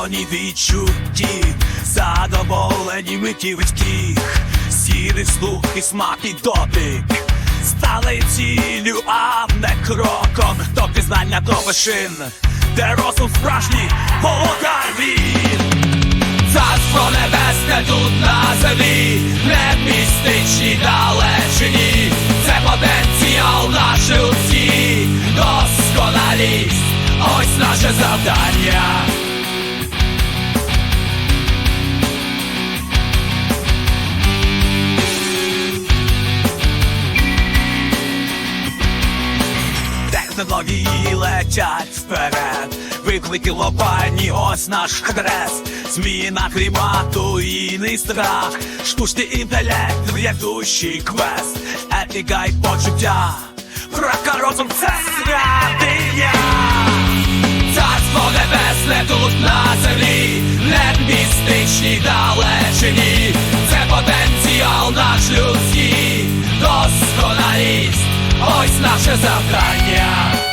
полоні відчутті, задоволені миті витьких, сірий слух і смак і дотик. Стали ціллю, а не кроком до пізнання до вершин, де розум справжній володар він. Царство небесне тут на землі, не в містичній далечині, це потенціал наші усі, досконалість, ось наше завдання. Летять вперед, виклики лопані, ось наш хрест, зміна клімату і не страх, штучний інтелект, врядущий квест, етика й почуття, розум це святиня. Царство небесне тут на землі, не містичній далечині, це потенціал наш людський, досконалість, ось наше завдання.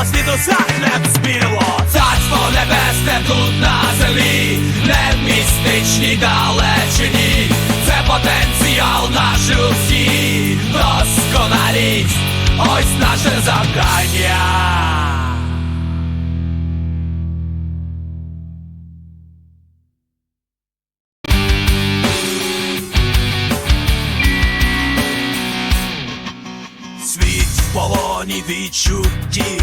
Досконало світу захнем спіло. Царство небесне тут на землі, не в містичній далечині, це потенціал наш усі, досконалість, ось наше завдання. Світ в полоні відчутті,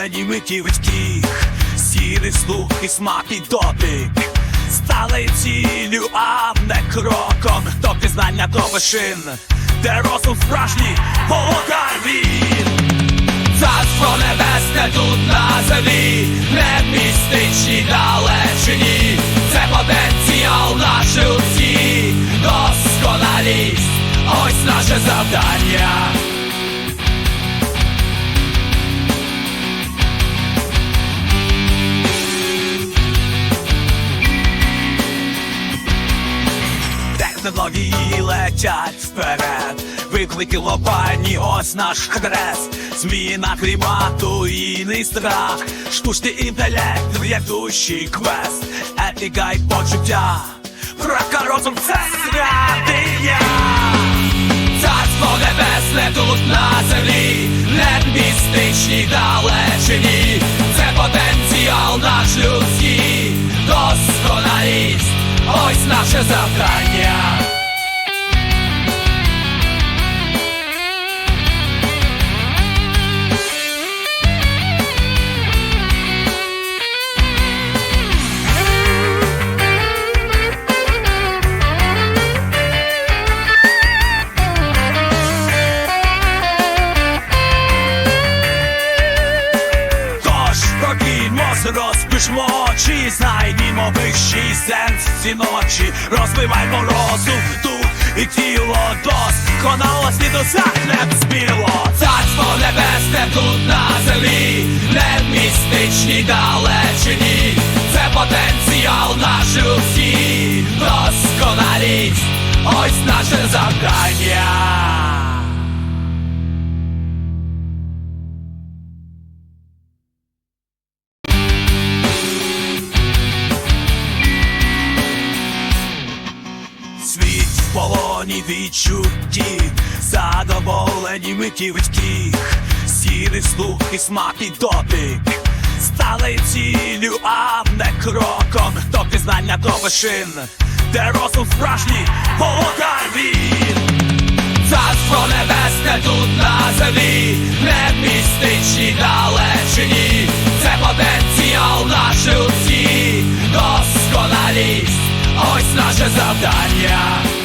задоволені миті витьких, сірий слух і смак і дотик. Стали ціллю, а не кроком. До пізнання до вершин, де розум справжній володар він. Царство небесне тут на землі, не в містичній далечині, це потенціал наші усі, досконалість, ось наше завдання. Технології летять вперед, виклики лопані, ось наш хрест, зміна клімату і не страх, штучний інтелект, врядущий квест, етика й почуття, Рака розум це святиня. Царство небесне тут на землі, не містичній далечині, це потенціал наш людський, досконалість, ось наше завдання. Знайдімо вищий сенс ці ночі, розвиваймо розум, дух і тіло досконало світу захнем спіло. Царство небесне тут на землі, не в містичній далечині, це потенціал наш усі, досконалість, ось наше завдання. Полоні відчутті, задоволені миті витьких, сірий слух і смак і дотик. Стали ціллю, а не кроком до пізнання до вершин, де розум справжній володар він. Царство небесне тут на землі, не в містичній далечині, це потенціал наші усі, досконалість, ось наше завдання.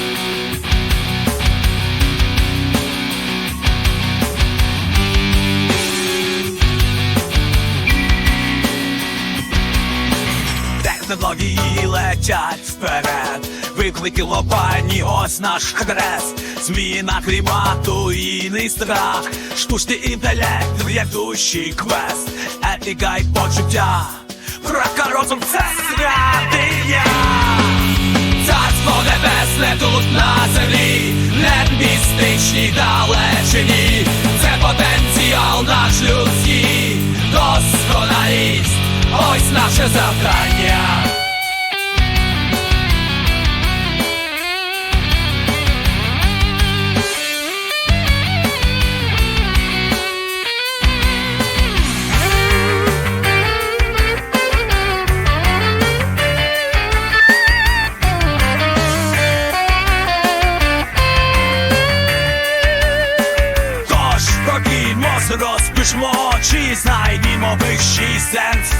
Технології летять вперед. Виклики лопані, ось наш адрес. Зміна клімату і не страх. Штучний інтелект, ведущий квест, етика й почуття. Правка розум це святиня. Царство небесне тут на землі, не містичній далечині, це потенціал наш людський, досконалість, ось наше завдання.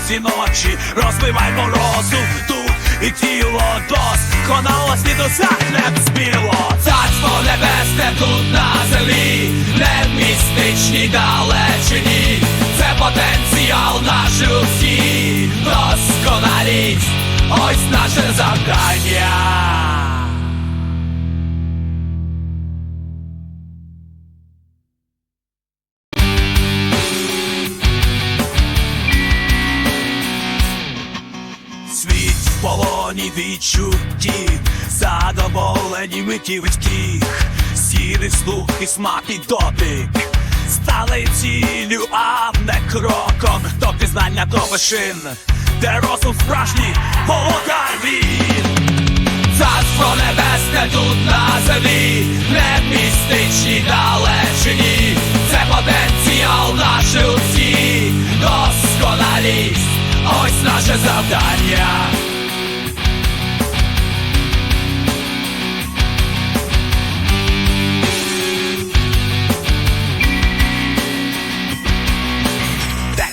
Ці ночі, розбиваймо розум, дух і тіло досконало світозахнем спіло. Царство небесне тут на землі, не в містичній далечині, це потенціал наш усі, досконалість, ось наше завдання. Миті людських, сірий слух і смак і дотик, стали ціллю, а не кроком, до пізнання до вишин, де розум справжній володар він. Царство небесне тут на землі, не в містичній далечині, це потенціал наш людський, досконалість, ось наше завдання.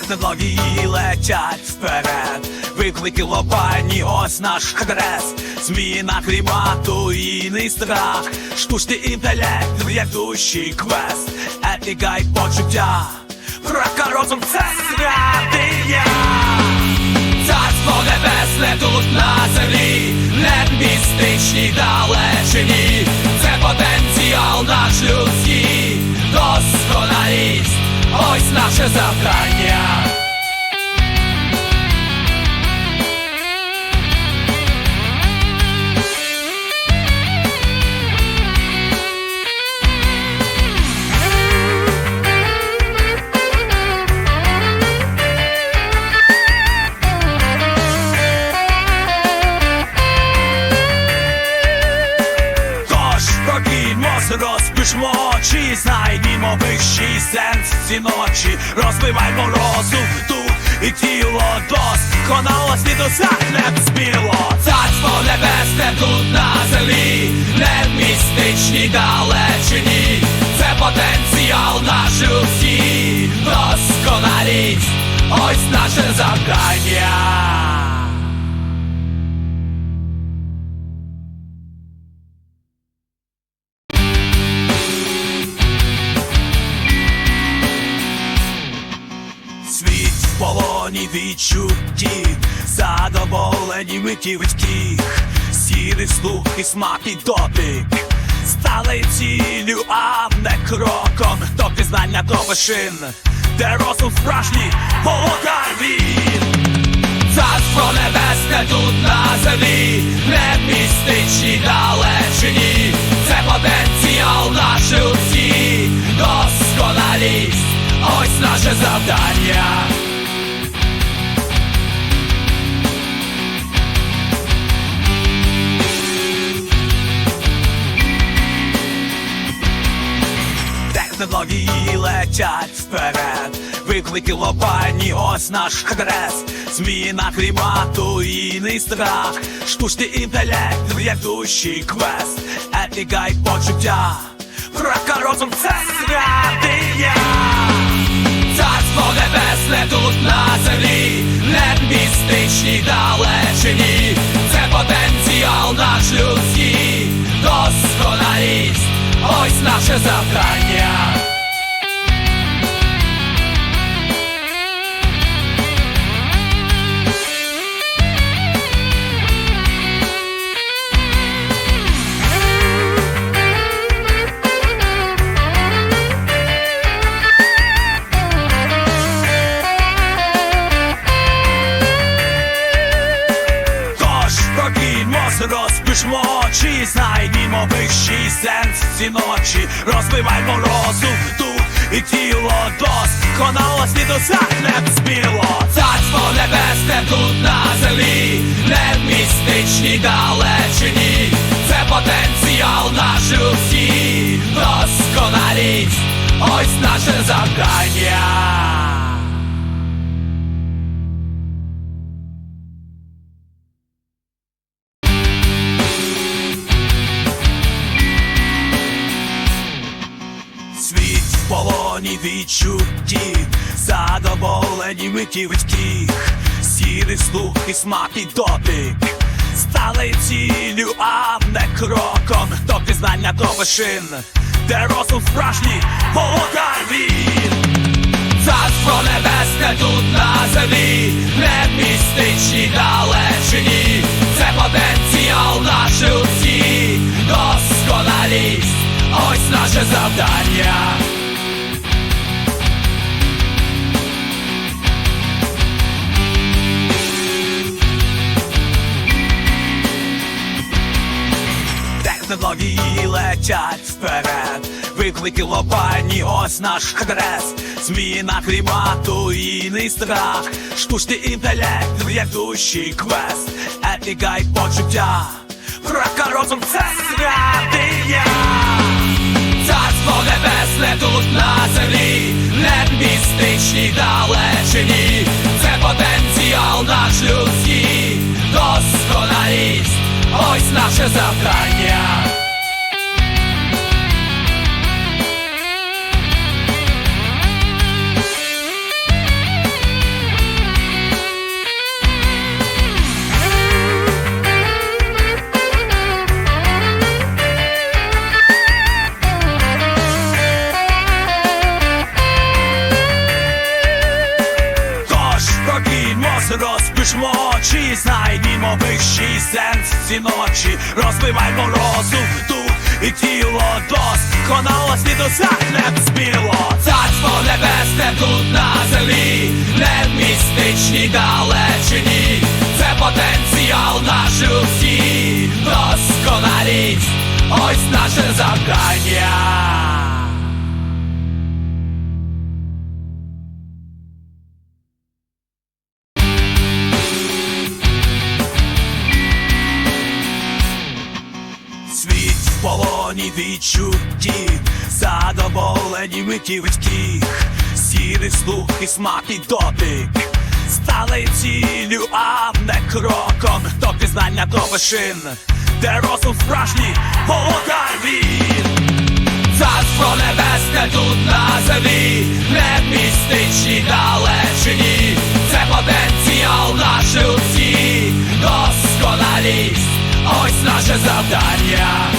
Технології летять вперед, виклики лопані, ось наш адрес. Зміна клімату і не страх, штучний інтелект, ведущий квест, етика й почуття. Правка розум це святиня. Царство небесне тут на землі, не містичній далечині, це потенціал наш людський, досконалість, ось наше завдання. Ці ночі, розбивай розум, дух і тіло. Досконало світу сахне спіло. Царство небесне тут на землі, не в містичній далечині, це потенціал наш усі, досконалість, ось наше завдання. В полоні відчуттів, задоволені миті людських, сірий слух і смак і дотик, стали ціллю, а не кроком. До пізнання до вишин, де розум справжній володар він. Царство небесне тут на землі, не в містичній далечині, це потенціал наш людський, досконалість, ось наше завдання. Виклики лопані, ось наш адрес. Зміна клімату і не страх, штучний інтелект, ведущий квест, етика й почуття. Правка розум це святиня. Царство небесне тут на землі, не містичній далечині, це потенціал наш людський, досконалість, ось наше завдання. Ці ночі, розбивай морозу, дух і тіло досконалості досягне сміло. Царство небесне тут на землі, не в містичній далечині, це потенціал наш у всі, досконалість, ось наше завдання. Полоні відчуттів, задоволені миті витьких, сірий слух і смак і дотик, стали ціллю, а не кроком, до пізнання до вишин, де розум справжній володар він. Царство небесне тут на землі, не в містичній далечині, це потенціал наш у всі, досконалість, ось наше завдання. Технології летять вперед, виклики лопані, ось наш хрест, зміна клімату і не страх, штучний інтелект, ведущий квест, етика й почуття, рака розум це святиня. Царство небесне тут на землі, не містичній далечині, це потенціал наш людський, досконалість, ось наше завдання. Розбиваймо розум, дух і тіло досконалості досягне збіло, Царство небесне тут на землі, не в містичній далечині, це потенціал наш усі, досконалість, ось наше завдання. Світ в полоні відчуттів, задоволені миті витьких, сірий слух і смак і дотик, стали ціллю, а не кроком. До пізнання до вишин, де розум справжній володар він. Царство небесне тут на землі, не в містичній далечині, це потенціал наш у всі, досконалість, ось наше завдання.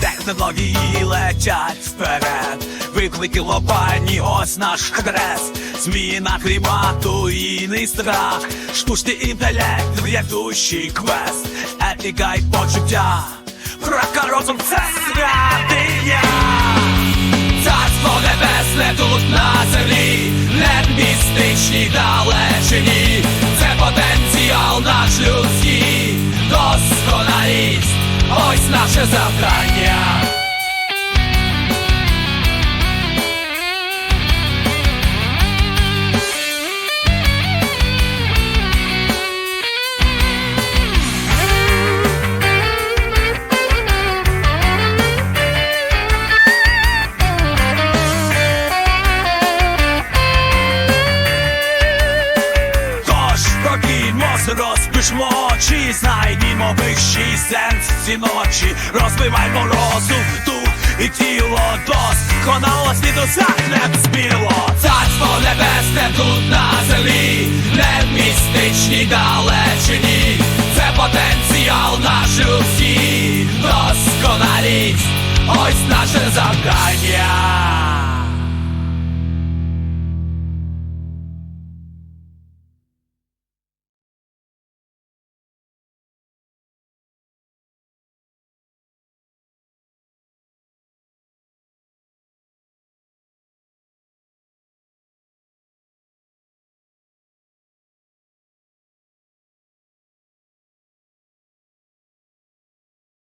Технології летять вперед, виклики лопані, ось наш хрест, зміна клімату і не страх, штучний інтелект, ведущий квест, етика й почуття, рака розум це святиня. Наше завдання. Розпишмо очі, знайдімо вищий сенс ці ночі, розбиваймо розум, дух і тіло досконалості досягне сміло. Царство небесне тут на землі, не в містичній далечині, це потенціал наш у всі, досконалість, ось наше завдання.